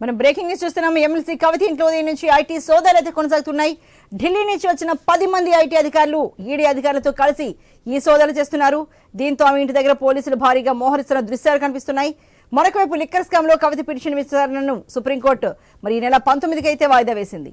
మనం breaking news చూస్తున్నాం. MLC Kavitha ఇంట్లో ఉదయం నుంచి ఐటీ సోదాలు అయితే కొనసాగుతున్నాయి. ఢిల్లీ నుంచి వచ్చిన పది మంది ఐటీ అధికారులు ఈడీ అధికారులతో కలిసి ఈ సోదాలు చేస్తున్నారు. దీంతో ఆమె ఇంటి దగ్గర పోలీసులు భారీగా మోహరిస్తున్న దృశ్యాలు కనిపిస్తున్నాయి. మరొకవైపు లిక్కర్ స్కామ్లో కవిత పిటిషన్ విచారణను సుప్రీంకోర్టు మరి ఈ నెల పంతొమ్మిదికి అయితే వాయిదా వేసింది.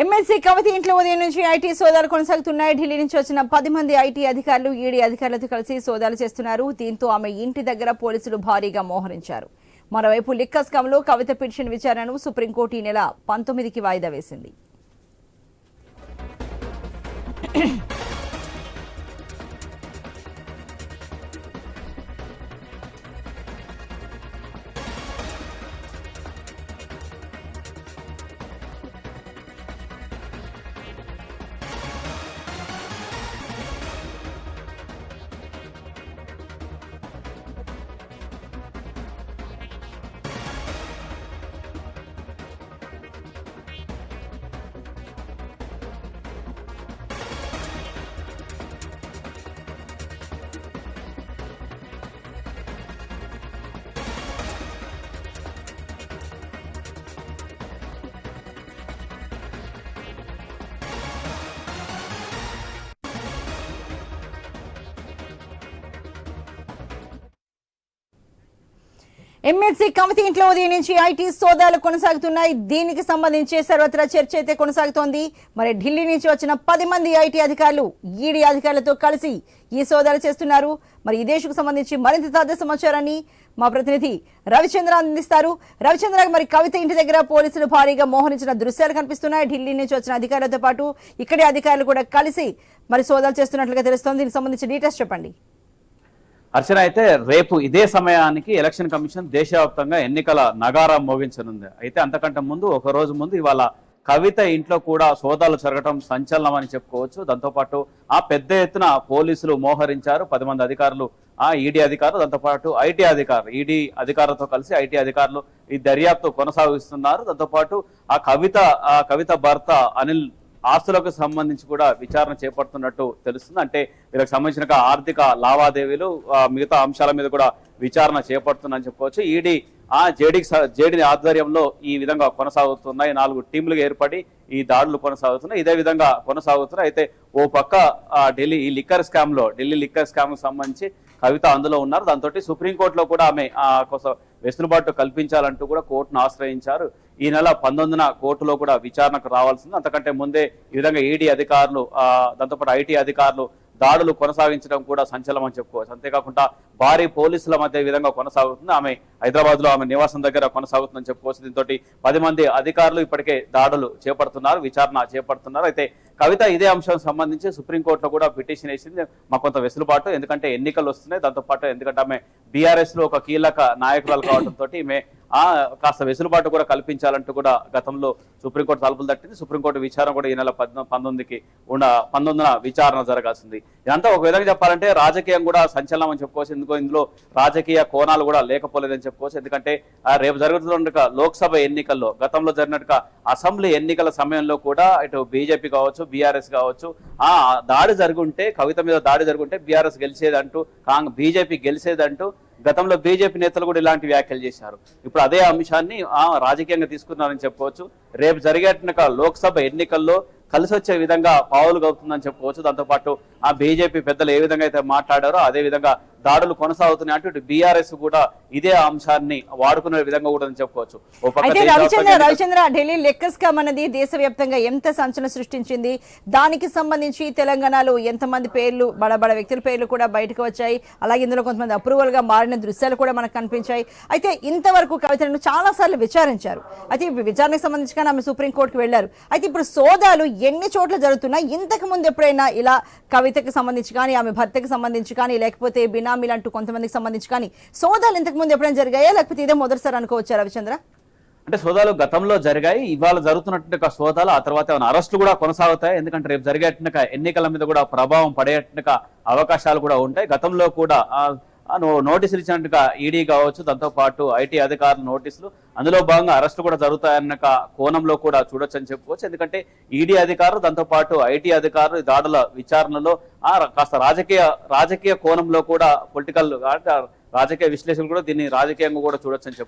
ఎమ్మెల్సీ కవిత ఇంట్లో ఉదయం నుంచి ఐటీ సోదాలు కొనసాగుతున్నాయి. ఢిల్లీ నుంచి వచ్చిన పది మంది ఐటీ అధికారులు ఈడీ అధికారులతో కలిసి సోదాలు చేస్తున్నారు. దీంతో ఆమె ఇంటి దగ్గర పోలీసులు భారీగా మోహరించారు. మరోవైపు లిక్కస్కంలో కవిత పిటిషన్ విచారణను సుప్రీంకోర్టు ఈ నెల పంతొమ్మిదికి వాయిదా వేసింది. ఎంఎస్సీ కమిటీ ఇంట్లో ఉదయం నుంచి ఐటీ సోదాలు కొనసాగుతున్నాయి. దీనికి సంబంధించి సర్వత్రా చర్చ అయితే కొనసాగుతోంది. మరి ఢిల్లీ నుంచి వచ్చిన పది మంది ఐటీ అధికారులు ఈడీ అధికారులతో కలిసి ఈ సోదాలు చేస్తున్నారు. మరి ఈ దేశకు సంబంధించి మరింత తాజా సమాచారాన్ని మా ప్రతినిధి రవిచంద్ర అందిస్తారు. రవిచంద్ర మరి కవిత ఇంటి దగ్గర పోలీసులు భారీగా మోహరించిన దృశ్యాలు కనిపిస్తున్నాయి. ఢిల్లీ నుంచి వచ్చిన అధికారులతో పాటు ఇక్కడే అధికారులు కూడా కలిసి మరి సోదాలు చేస్తున్నట్లుగా తెలుస్తోంది. దీనికి సంబంధించి డీటెయిల్స్ చెప్పండి. అర్చన అయితే రేపు ఇదే సమయానికి ఎలక్షన్ కమిషన్ దేశవ్యాప్తంగా ఎన్నికల నగారం మోగించనుంది. అయితే అంతకంటే ముందు ఒక రోజు ముందు ఇవాళ కవిత ఇంట్లో కూడా సోదాలు జరగటం సంచలనం అని చెప్పుకోవచ్చు దాంతోపాటు ఆ పెద్ద ఎత్తున పోలీసులు మోహరించారు. పది మంది అధికారులు ఆ ఈడీ అధికారులు దాంతోపాటు ఐటీ అధికారులు ఈడీ అధికారులతో కలిసి ఐటీ అధికారులు ఈ దర్యాప్తు కొనసాగిస్తున్నారు. దాంతోపాటు ఆ కవిత ఆ కవిత భర్త అనిల్ ఆస్తులకు సంబంధించి కూడా విచారణ చేపడుతున్నట్టు తెలుస్తుంది. అంటే వీళ్ళకి సంబంధించిన ఆర్థిక లావాదేవీలు మిగతా అంశాల మీద కూడా విచారణ చేపడుతుందని చెప్పుకోవచ్చు. ఈడీ ఆ జేడీ జేడీ ఆధ్వర్యంలో ఈ విధంగా కొనసాగుతున్నాయి. నాలుగు టీంలుగా ఏర్పడి ఈ దాడులు కొనసాగుతున్నాయి. ఇదే విధంగా కొనసాగుతున్నాయి. అయితే ఓ పక్క ఆ, ఢిల్లీ ఈ లిక్కర్ స్కామ్లో ఢిల్లీ లిక్కర్ స్కామ్కు సంబంధించి కవిత అందులో ఉన్నారు. దాంతో సుప్రీంకోర్టులో కూడా ఆమె ఆ, వెసులుబాటు కల్పించాలంటూ కూడా కోర్టును ఆశ్రయించారు. ఈ నెల పంతొమ్మిదిన కోర్టులో కూడా విచారణకు రావాల్సింది. అంతకంటే ముందే ఈ విధంగా ఈడీ అధికారులు దాంతోపాటు ఐటీ అధికారులు దాడులు కొనసాగించడం కూడా సంచలనం అని చెప్పుకోవచ్చు. అంతేకాకుండా భారీ పోలీసుల మధ్య విధంగా కొనసాగుతుంది. ఆమె హైదరాబాద్లో ఆమె నివాసం దగ్గర కొనసాగుతుందని చెప్పుకోవచ్చు. దీంతో పది మంది అధికారులు ఇప్పటికే దాడులు చేపడుతున్నారు విచారణ చేపడుతున్నారు. అయితే కవిత ఇదే అంశం సంబంధించి సుప్రీంకోర్టులో కూడా పిటిషన్ వేసింది. మాకు కొంత వెసులుబాటు ఎందుకంటే ఎన్నికలు వస్తున్నాయి. దాంతోపాటు ఎందుకంటే ఆమె బీఆర్ఎస్లో ఒక కీలక నాయకురాలు కావడంతో ఈమె కాస్త వెసులుబాటు కూడా కల్పించాలంటూ కూడా గతంలో సుప్రీంకోర్టు తలుపులు తట్టింది. సుప్రీంకోర్టు విచారణ కూడా ఈ నెల పద్న పంతొమ్మిదికి ఉన్న పంతొమ్మిదిన విచారణ జరగాల్సింది. ఇదంతా ఒక విధంగా చెప్పాలంటే రాజకీయం కూడా సంచలనం అని చెప్పుకోవచ్చు. ఎందుకో ఇందులో రాజకీయ కోణాలు కూడా లేకపోలేదని చెప్పుకోవచ్చు. ఎందుకంటే రేపు జరుగుతున్న లోక్సభ ఎన్నికల్లో గతంలో జరిగినట్టుగా అసెంబ్లీ ఎన్నికల సమయంలో కూడా ఇటు బీజేపీ కావచ్చు బీఆర్ఎస్ కావచ్చు ఆ దాడి జరుగుంటే కవిత మీద దాడి జరుగుంటే బీఆర్ఎస్ గెలిచేదంటూ కాంగ్ బీజేపీ గెలిచేదంటూ గతంలో బీజేపీ నేతలు కూడా ఇలాంటి వ్యాఖ్యలు చేశారు. ఇప్పుడు అదే అంశాన్ని ఆ, రాజకీయంగా తీసుకున్నారని చెప్పుకోవచ్చు. రేపు జరిగేట లోక్సభ ఎన్నికల్లో కలిసి వచ్చే విధంగా పావులు కలుగుతుందని చెప్పుకోవచ్చు. దాంతోపాటు ఆ బీజేపీ పెద్దలు ఏ విధంగా అయితే మాట్లాడారో అదే విధంగా దాడులు కొనసాగుతున్నాయి అంటూ ఇటు బీఆర్ఎస్ కూడా ఇదే అంశాన్ని వాడుకునే విధంగా కూడా చెప్పుకోవచ్చు. అయితే రవిచంద్ర రవిచంద్ర ఢిల్లీ లెక్కస్ స్కామ్ అనేది దేశవ్యాప్తంగా ఎంత సంచలనం సృష్టించింది? దానికి సంబంధించి తెలంగాణలో ఎంతమంది పేర్లు బడబడ వ్యక్తుల పేర్లు కూడా బయటకు వచ్చాయి. అలాగే ఇందులో కొంతమంది అప్రూవల్గా మారిన దృశ్యాలు కూడా మనకు కనిపించాయి. అయితే ఇంతవరకు కవితను చాలా సార్లు విచారించారు. అయితే విచారణకు సంబంధించి కానీ ఆమె సుప్రీంకోర్టుకు వెళ్ళారు అయితే ఇప్పుడు సోదాలు ఎన్ని చోట్ల జరుగుతున్నాయి? ఇంతకు ముందు ఎప్పుడైనా ఇలా కవితకి సంబంధించి కానీ ఆమె భర్తకి సంబంధించి కానీ లేకపోతే బినామీలు అంటూ కొంతమందికి సంబంధించి కానీ సోదాలు ఇంతకు ముందు ఎప్పుడైనా జరిగాయా? లేకపోతే ఇదే మొదటిసారి అనుకోవచ్చా రవిచంద్ర? అంటే సోదాలు గతంలో జరిగాయి. ఇవాళ జరుగుతున్నటువంటి సోదాలు ఆ తర్వాత ఏమైనా అరెస్టులు కూడా కొనసాగుతాయి? ఎందుకంటే రేపు జరిగేట్టుగా ఎన్నికల మీద కూడా ప్రభావం పడేట్టుగా అవకాశాలు కూడా ఉంటాయి. గతంలో కూడా నోటీసులు ఇచ్చినట్టుగా ఈడీ కావచ్చు దాంతోపాటు ఐటీ అధికారుల నోటీసులు. అందులో భాగంగా అరెస్టు కూడా జరుగుతాయన్న కోణంలో కూడా చూడొచ్చు అని చెప్పుకోవచ్చు. ఎందుకంటే ఈడీ అధికారులు దాంతోపాటు ఐటీ అధికారులు దాడుల విచారణలో కాస్త రాజకీయ రాజకీయ కోణంలో కూడా పొలిటికల్ రాజకీయ విశ్లేషకులు కూడా దీన్ని రాజకీయంగా కూడా చూడొచ్చు అని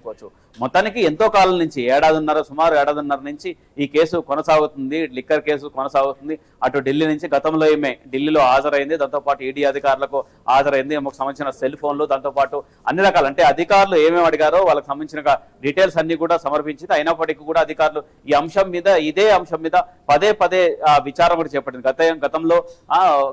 మొత్తానికి ఎంతో కాలం నుంచి ఏడాదిన్నర సుమారు ఏడాదిన్నర నుంచి ఈ కేసు కొనసాగుతుంది లిక్కర్ కేసు కొనసాగుతుంది. అటు ఢిల్లీ నుంచి గతంలో ఏమే ఢిల్లీలో హాజరైంది దాంతోపాటు ఈడీ అధికారులకు హాజరైంది ఆమెకు సంబంధించిన సెల్ ఫోన్లు దాంతో పాటు అన్ని రకాలు. అంటే అధికారులు ఏమేమి అడిగారో వాళ్ళకి సంబంధించిన డీటెయిల్స్ అన్ని కూడా సమర్పించింది. అయినప్పటికీ కూడా అధికారులు ఈ అంశం మీద ఇదే అంశం మీద పదే పదే ఆ, కూడా చేపట్టింది. గత గతంలో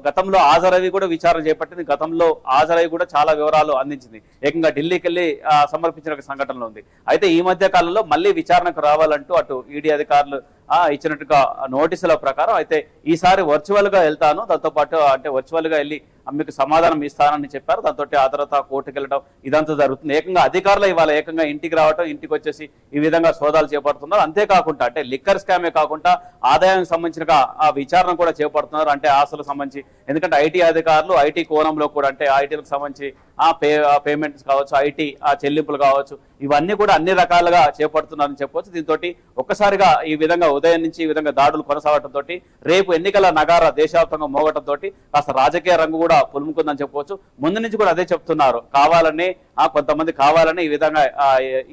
గతంలో హాజరవి కూడా విచారణ చేపట్టింది. గతంలో హాజరవి కూడా చాలా వివరాలు అందించింది. ఏకంగా ఢిల్లీకి వెళ్ళి ఆ, సమర్పించిన ఒక సంఘటనలో ఉంది. అయితే ఈ మధ్య కాలంలో మళ్ళీ విచారణకు రావాలంటూ అటు ఈడీ అధికారులు ఆ ఇచ్చినట్టుగా నోటీసుల ప్రకారం అయితే ఈసారి వర్చువల్గా వెళ్తాను. దాంతో పాటు అంటే వర్చువల్గా వెళ్ళి మీకు సమాధానం ఇస్తానని చెప్పారు. దాంతో ఆ తర్వాత కోర్టుకు వెళ్ళడం ఇదంతా జరుగుతుంది. ఏకంగా అధికారులు ఇవాళ ఏకంగా ఇంటికి రావటం ఇంటికి వచ్చేసి ఈ విధంగా సోదాలు చేపడుతున్నారు. అంతేకాకుండా అంటే లిక్కర్ స్కామే కాకుండా ఆదాయానికి సంబంధించిన ఆ విచారణ కూడా చేపడుతున్నారు. అంటే ఆస్తులకు సంబంధించి ఎందుకంటే ఐటీ అధికారులు ఐటీ కోణంలో కూడా అంటే ఐటీలకు సంబంధించి ఆ పే పేమెంట్స్ కావచ్చు ఐటీ ఆ చెల్లింపులు కావచ్చు ఇవన్నీ కూడా అన్ని రకాలుగా చేపడుతున్నారని చెప్పవచ్చు దీంతో ఒక్కసారిగా ఈ విధంగా ఉదయం నుంచి ఈ విధంగా దాడులు కొనసాగడంతో రేపు ఎన్నికల నగార దేశవ్యాప్తంగా మోగటంతో కాస్త రాజకీయ రంగు కూడా పులుముకుందని చెప్పవచ్చు ముందు నుంచి కూడా అదే చెప్తున్నారు. కావాలని కొంతమంది కావాలని ఈ విధంగా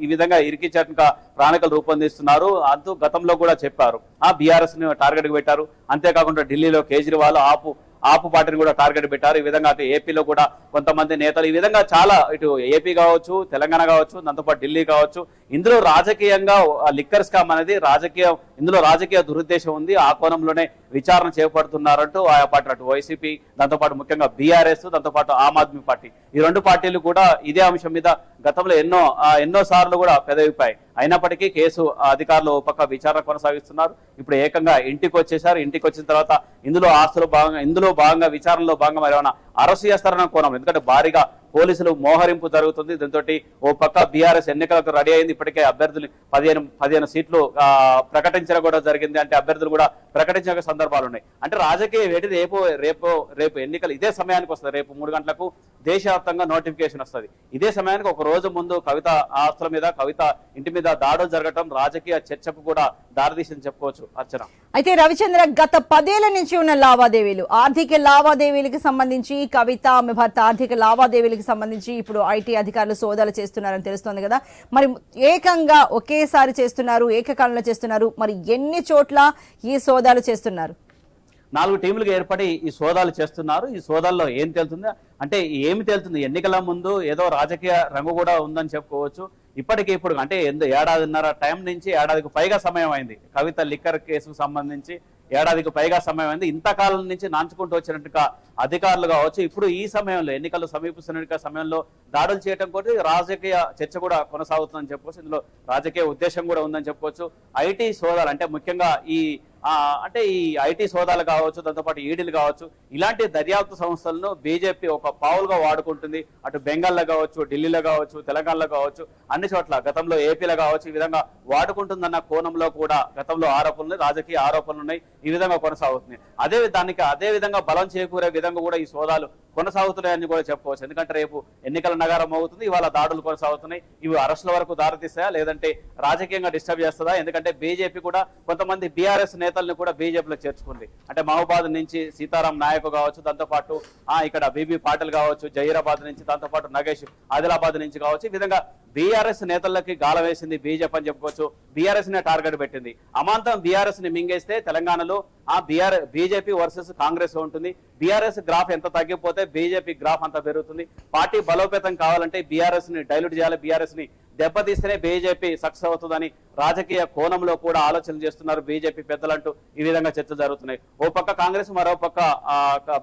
ఈ విధంగా ఇరికించేట్టుగా ప్రణాళికలు రూపొందిస్తున్నారు. అంటూ గతంలో కూడా చెప్పారు. ఆ బీఆర్ఎస్ని టార్గెట్ పెట్టారు. అంతేకాకుండా ఢిల్లీలో కేజ్రీవాల్ ఆపు ఆపు పార్టీని కూడా టార్గెట్ పెట్టారు. ఈ విధంగా అటు ఏపీలో కూడా కొంతమంది నేతలు ఈ విధంగా చాలా ఇటు ఏపీ కావచ్చు తెలంగాణ కావచ్చు దాంతోపాటు ఢిల్లీ కావచ్చు ఇందులో రాజకీయంగా లిక్కర్ స్కామ్ అనేది రాజకీయ ఇందులో రాజకీయ దురుద్దేశం ఉంది. ఆ కోణంలోనే విచారణ చేపడుతున్నారంటూ ఆయా పార్టీ అటు వైసీపీ దాంతోపాటు ముఖ్యంగా బీఆర్ఎస్ దాంతోపాటు ఆమ్ ఆద్మీ పార్టీ. ఈ రెండు పార్టీలు కూడా ఇదే అంశం మీద గతంలో ఎన్నో ఎన్నో సార్లు కూడా పెదవిపాయి. అయినప్పటికీ కేసు అధికారులు ఓ పక్క విచారణ కొనసాగిస్తున్నారు. ఇప్పుడు ఏకంగా ఇంటికి వచ్చేసారు ఇంటికి వచ్చిన తర్వాత ఇందులో ఆస్తులు భాగంగా ఇందులో భాగంగా విచారణలో భాగంగా ఏమైనా అరెస్ట్ చేస్తారన్న కోణం ఎందుకంటే భారీగా పోలీసులు మోహరింపు జరుగుతుంది. దీంతో ఓ పక్క బీఆర్ఎస్ ఎన్నికలకు రెడీ అయింది. ఇప్పటికే అభ్యర్థులు పదిహేను పదిహేను సీట్లు ప్రకటించడం కూడా జరిగింది. అంటే అభ్యర్థులు కూడా ప్రకటించిన సందర్భాలు ఉన్నాయి. అంటే రాజకీయ వేడి రేపు రేపు రేపు ఎన్నికలు ఇదే సమయానికి వస్తుంది. రేపు మూడు గంటలకు దేశవ్యాప్తంగా నోటిఫికేషన్ వస్తుంది. ఇదే సమయానికి ఒక రోజు ముందు కవిత ఆస్తుల మీద కవిత ఇంటి మీద దాడులు జరగటం రాజకీయ చర్చకు కూడా దారితీసింది చెప్పుకోవచ్చు. అర్చన. అయితే రవిచంద్ర గత పదేళ్ళ నుంచి ఉన్న లావాదేవీలు ఆర్థిక లావాదేవీలకు సంబంధించి కవిత ఆమె భర్త ఆర్థిక లావాదేవీలకు సంబంధించి ఇప్పుడు ఐటీ అధికారులు సోదాలు చేస్తున్నారని తెలుస్తోంది కదా. మరి ఏకంగా ఒకేసారి చేస్తున్నారు ఏకకాలంలో చేస్తున్నారు. మరి ఎన్ని చోట్ల ఈ సోదాలు చేస్తున్నారు? నాలుగు టీములుగా ఏర్పడి ఈ సోదాలు చేస్తున్నారు. ఈ సోదాల్లో ఏం తేలుతుంది అంటే ఏమి తేలుతుంది? ఎన్నికల ముందు ఏదో రాజకీయ రంగు కూడా ఉందని చెప్పుకోవచ్చు. ఇప్పటికి ఇప్పుడు అంటే ఎందు ఏడాదిన్నర టైం నుంచి ఏడాదికి పైగా సమయం అయింది. కవిత లిక్కర్ కేసుకు సంబంధించి ఏడాదికి పైగా సమయం అయింది. ఇంతకాలం నుంచి నాంచుకుంటూ వచ్చినట్టుగా అధికారులు కావచ్చు ఇప్పుడు ఈ సమయంలో ఎన్నికలు సమీపిస్తున్న సమయంలో దాడులు చేయడం కూడా రాజకీయ చర్చ కూడా కొనసాగుతుందని చెప్పుకోవచ్చు. ఇందులో రాజకీయ ఉద్దేశం కూడా ఉందని చెప్పుకోవచ్చు. ఐటీ సోదాలు అంటే ముఖ్యంగా ఈ అంటే ఈ ఐటీ సోదాలు కావచ్చు దాంతోపాటు ఈడీలు కావచ్చు ఇలాంటి దర్యాప్తు సంస్థలను బీజేపీ ఒక పావులుగా వాడుకుంటుంది. అటు బెంగాల్లో కావచ్చు ఢిల్లీలో కావచ్చు తెలంగాణలో కావచ్చు అన్ని చోట్ల గతంలో ఏపీలో కావచ్చు ఈ విధంగా వాడుకుంటుందన్న కోణంలో కూడా గతంలో ఆరోపణలు రాజకీయ ఆరోపణలు ఉన్నాయి. ఈ విధంగా కొనసాగుతుంది అదే దానికి అదే విధంగా బలం చేకూరే విధంగా కూడా ఈ సోదాలు కొనసాగుతున్నాయని కూడా చెప్పుకోవచ్చు ఎందుకంటే రేపు ఎన్నికల నగారం అవుతుంది ఇవాళ దాడులు కొనసాగుతున్నాయి. ఇవి అరెస్టుల వరకు దారితీస్తాయా లేదంటే రాజకీయంగా డిస్టర్బ్ చేస్తుందా? ఎందుకంటే బీజేపీ కూడా కొంతమంది బీఆర్ఎస్ నేతల్ని కూడా బీజేపీలో చేర్చుకుంది. అంటే మహబాద్ నుంచి సీతారాం నాయక్ కావచ్చు దాంతోపాటు ఆ ఇక్కడ బీబీ పాటిల్ కావచ్చు జహీరాబాద్ నుంచి దాంతో పాటు నగేష్ ఆదిలాబాద్ నుంచి కావచ్చు. ఈ విధంగా బీఆర్ఎస్ నేతలకి గాల వేసింది బీజేపీ అని చెప్పుకోవచ్చు. బీఆర్ఎస్ నే టార్గెట్ పెట్టింది. అమాంతం బీఆర్ఎస్ని మింగేస్తే తెలంగాణలో ఆ బీఆర్ బీజేపీ వర్సెస్ కాంగ్రెస్ ఉంటుంది. బీఆర్ఎస్ గ్రాఫ్ ఎంత తగ్గిపోతే బీజేపీ గ్రాఫ్ అంత పెరుగుతుంది. పార్టీ బలోపేతం కావాలంటే బీఆర్ఎస్ని డైల్యూట్ చేయాలి బీఆర్ఎస్ని దెబ్బతీస్తేనే బీజేపీ సక్సెస్ అవుతుందని రాజకీయ కోణంలో కూడా ఆలోచన చేస్తున్నారు. బీజేపీ పెద్దలంటూ ఈ విధంగా చర్చలు జరుగుతున్నాయి. ఓ పక్క కాంగ్రెస్ మరో పక్క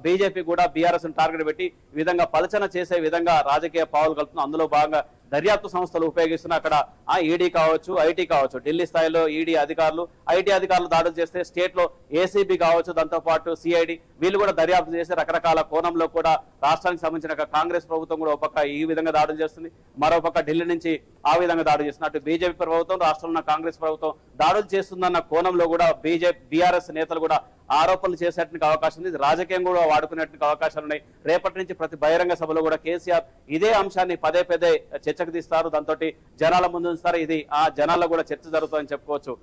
బీజేపీ కూడా బీఆర్ఎస్ టార్గెట్ పెట్టి ఈ విధంగా పలచన చేసే విధంగా రాజకీయ పావులు కలుపుతుంది అందులో భాగంగా దర్యాప్తు సంస్థలు ఉపయోగిస్తున్న అక్కడ ఆ ఈడీ కావచ్చు ఐటీ కావచ్చు ఢిల్లీ స్థాయిలో ఈడీ అధికారులు ఐటీ అధికారులు దాడులు చేస్తే స్టేట్లో ఏసీబీ కావచ్చు దాంతోపాటు సిఐడి వీళ్ళు కూడా దర్యాప్తు చేసి రకరకాల కోణంలో కూడా రాష్ట్రానికి సంబంధించిన కాంగ్రెస్ ప్రభుత్వం కూడా ఒక ఈ విధంగా దాడులు చేస్తుంది. మరో ఢిల్లీ నుంచి ఆ విధంగా దాడులు చేస్తుంది. అటు బీజేపీ ప్రభుత్వం రాష్ట్రంలో కాంగ్రెస్ ప్రభుత్వం దాడులు చేస్తుందన్న కోణంలో కూడా బీజేపీ బీఆర్ఎస్ నేతలు కూడా ఆరోపణలు చేసేటానికి అవకాశం ఉంది. రాజకీయం కూడా వాడుకునేటువంటి అవకాశాలు ఉన్నాయి. రేపటి నుంచి ప్రతి బహిరంగ సభలో కూడా కేసీఆర్ ఇదే అంశాన్ని పదే పదే చర్చకు తీస్తారు. దాంతో జనాల ముందు ఉంచుతారు. ఇది ఆ జనాల్లో కూడా చర్చ జరుగుతుందని చెప్పుకోవచ్చు.